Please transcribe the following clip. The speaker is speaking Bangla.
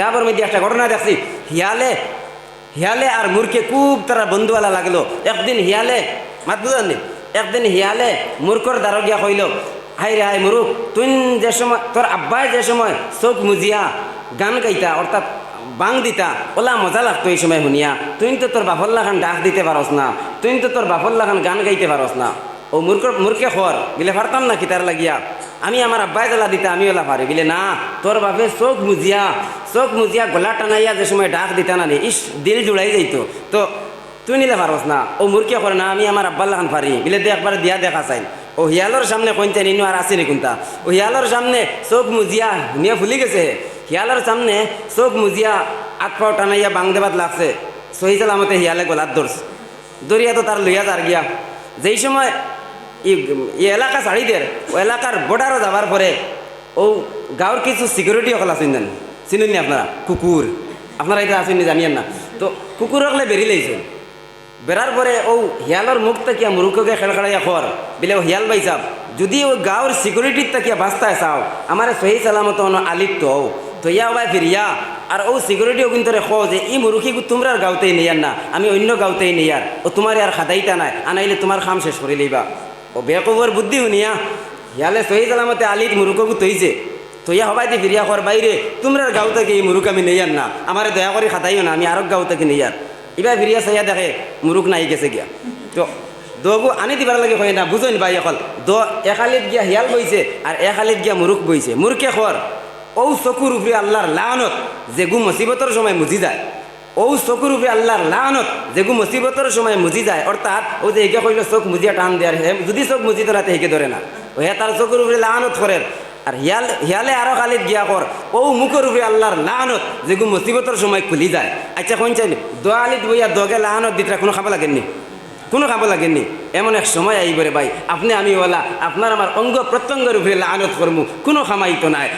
তারপর মধ্যে একটা ঘটনা দেখছি। হিয়ালে হিয়ালে আর মূর্খে খুব তারা বন্ধুওয়ালা লাগল। একদিন হিয়ালে, মাত বুঝলেন একদিন হিয়ালে মূর্খর দ্বারা কইল, হাই রে, হাই মুরুখ তুই যে সময় তোর আব্বাই যে সময় চোখ মুজিয়া, গান গাইতা অর্থাৎ বাং দিতা, ওলা মজা লাগতো এই সময় শুনিয়া। তুই তো তোর বাফর লাগান ডাক দিতে পারস না তুই তো তোর বাফর লাগান গান গাইতে পারস না। ও মূর্খ মূর্খে খর বিলে পারতাম না কি তার লাগিয়া? আমি আমার আব্বাই জ্বালা দিতে আমি ওলা পারি বিলে না তোর বাপে চোখ মুজিয়া চোখ মুজিয়া গলা টানাইয়া যে সময় ডাক দিতা না ইস দিল জুড়াই যাইতো। তো, তুই নিলে পারস না ও মূর্খে করে না, আমি আমার আব্বার লাগান পারি বিলে, দে একবার দিয়া দেখা চাই ও হিয়ালোর সামনে কইতে নিনু আর আসেনি কোনটা? ও হিয়ালোর সামনে চোখ মুজিয়া নিয়ে ফুলি গেছে হিয়ালোর সামনে চোখ মুজিয়া আট পাও টানাইয়া বাং দেবাত লাগছে। সহি সালামতে হিয়ালে গলাত ধরছে দরিয়া তো তার লইয়া যার গিয়া। যেই সময় ই এলাকা ছাড়িদের ও এলাকার বর্ডারও যাবার পরে ও গাঁৱৰ কিছু সিকিউরিটি সকল আছেন জানেন চিনেন নি আপনারা? কুকুর আপনারা এটা আছেন নি জানিয়েন না? তো কুকুর হকলে বেরি লাইছে বেড়ার পরে ও হিয়ালর মুখ তাকিয়া মুরুখকে খেল খর বিলে ও হিয়াল বাই চাপ, যদি ও গাঁৱৰ সিকিউরিটির তাকিয়া বাস্তায় চাও আমার সহি সালামত অন আলিপ্ত হও তো ইয়া বাই ফিরিয়া আর ও সিকিউরিটিও কিন্তু রে খো যে, ই মুরুখি তোমরার গাঁওতেই নেয়ার না, আমি অন্য গাঁওতেই নেয়ার ও তোমার আর খাদাইতা নাই আনাইলে তোমার খাম শেষ করে লইবা। ও বেকবর বুদ্ধি শুনিয়া হিয়ালে সহি সালামতে আলিত মুরুখকু তৈছে। তৈয়া হবাই দি ফিরিয়া খর বাইরে তোমরার গাঁও থেকে এই মুরুখ আমি নেয়ার না। আমার দয়া করে খাতাইও না, আমি আরও গাঁও থেকে নেয়ার এবার ফিরিয়া চাইয়া দেখে মুরুখ নাই গেছে গিয়া। তো দগু আনি দিবার লাগে হয় না বুঝেন ভাই এখন দ একালিত গিয়া হিয়াল বইছে আর একালিত গিয়া মুরুখ বইছে। মুরুখে খর ও চকুর উপরে আল্লাহর লানত যেগু মুসিবতর সময় মুজি যায়। ও চকুর উপরে আল্লাহর লানত যেগু মুসিবতর সময় মুজি যায় অর্থাৎ ও যে একে কইল চোখ মুজিয়া টান দেয়ার হে, যদি চোখ মুজি তোরাতে হেকে ধরে না। ও হে তার চকুর উপরে লানত করে আর হিয়াল, হিয়ালে আরও খালিত গিয়া কর ও মুখের উপরে আল্লাহর লানত যেগু মুসিবতর সময় খুলি যায়। আচ্ছা কোন চাইনি দোয়ালিত বইয়া দগে লানত দিতরা কোনো খাবা লাগেননি? কোনো খাব লাগেননি? এমন এক সময় আইবরে ভাই। আপনি আমি ওলা আপনার আমার অঙ্গ প্রত্যঙ্গের উপরে লানত করমু কোনো খামাইতো নাই।